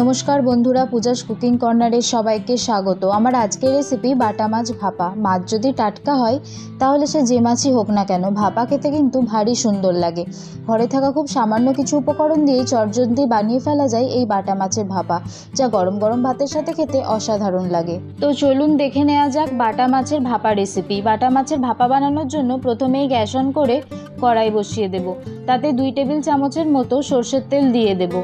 নমস্কার বন্ধুরা পূজাস কুকিং কর্নারে সবাইকে স্বাগত। আমার আজকের রেসিপি বাটা মাছ ভাপা। মাছ যদি টাটকা হয়, তাহলে সে যে মাছই হোক না কেন, ভাপা খেতে কিন্তু ভারী সুন্দর লাগে। ঘরে থাকা খুব সামান্য কিছু উপকরণ দিয়েই চটজলদি বানিয়ে ফেলা যায় এই বাটা মাছের ভাপা, যা গরম গরম ভাতের সাথে খেতে অসাধারণ লাগে। তো চলুন দেখে নেওয়া যাক বাটা মাছের ভাপা রেসিপি বাটা মাছের ভাপা বানানোর জন্য প্রথমেই গ্যাস অন করে কড়াই বসিয়ে দেব। তাতে দুই টেবিল চামচের মতো সর্ষের তেল দিয়ে দেবো।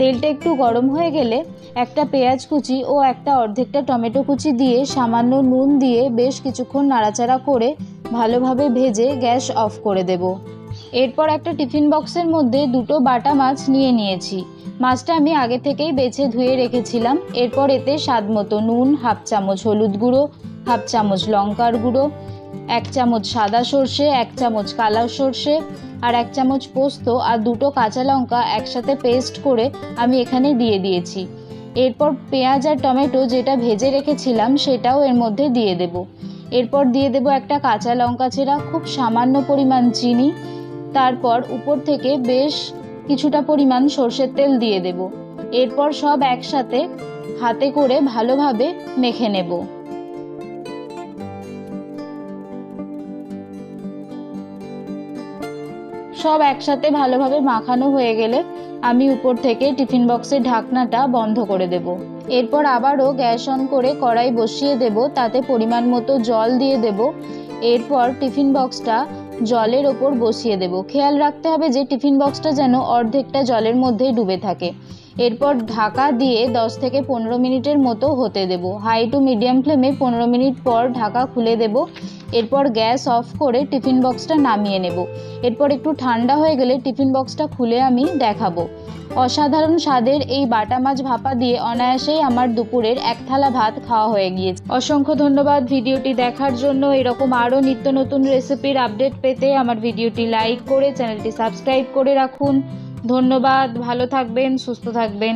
তেলটা একটু গরম হয়ে গেলে একটা পেঁয়াজ কুচি ও একটা অর্ধেকটা টমেটো কুচি দিয়ে সামান্য নুন দিয়ে বেশ কিছুক্ষণ নাড়াচাড়া করে ভালোভাবে ভেজে গ্যাস অফ করে দেব। এরপর একটা টিফিন বক্সের মধ্যে দুটো বাটা মাছ নিয়ে নিয়েছি। মাছটা আমি আগে থেকেই বেছে ধুয়ে রেখেছিলাম। এরপর এতে স্বাদ মতো নুন, হাফ চামচ হলুদ গুঁড়ো হাফ চামচ লঙ্কার গুঁড়ো, এক চামচ সাদা সর্ষে, এক চামচ কালা সর্ষে আর এক চামচ পোস্ত আর দুটো কাঁচা লঙ্কা একসাথে পেস্ট করে আমি এখানে দিয়ে দিয়েছি। এরপর পেঁয়াজ আর টমেটো যেটা ভেজে রেখেছিলাম সেটাও এর মধ্যে দিয়ে দেব। এরপর দিয়ে দেব একটা কাঁচা লঙ্কা ছেঁড়া, খুব সামান্য পরিমাণ চিনি। তারপর উপর থেকে বেশ কিছুটা পরিমাণ সর্ষের তেল দিয়ে দেব। এরপর সব একসাথে হাতে করে ভালোভাবে মেখে নেব। সব একসাথে ভালোভাবে মাখানো হয়ে গেলে আমি উপর থেকে টিফিন বক্সের ঢাকনাটা বন্ধ করে দেব। এরপর আবারও গ্যাস অন করে কড়াই বসিয়ে দেব, তাতে পরিমাণ মতো জল দিয়ে দেব। এরপর টিফিন বক্সটা জলের ওপর বসিয়ে দেব। খেয়াল রাখতে হবে যে টিফিন বক্সটা যেন অর্ধেকটা জলের মধ্যেই ডুবে থাকে। এরপর ঢাকা দিয়ে 10 থেকে পনেরো মিনিটের মতো হতে দেব। হাই টু মিডিয়াম ফ্লেমে পনেরো মিনিট পর ঢাকা খুলে দেব। এরপর গ্যাস অফ করে টিফিন বক্সটা নামিয়ে নেব। এরপর একটু ঠান্ডা হয়ে গেলে টিফিন বক্সটা খুলে আমি দেখাবো। অসাধারণ স্বাদের এই বাটা মাছ ভাপা দিয়ে অনায়াসেই আমার দুপুরের এক থালা ভাত খাওয়া হয়ে গিয়েছে। অসংখ্য ধন্যবাদ ভিডিওটি দেখার জন্য। এরকম আরও নিত্য নতুন রেসিপির আপডেট পেতে আমার ভিডিওটি লাইক করে চ্যানেলটি সাবস্ক্রাইব করে রাখুন। ধন্যবাদ, ভালো থাকবেন, সুস্থ থাকবেন।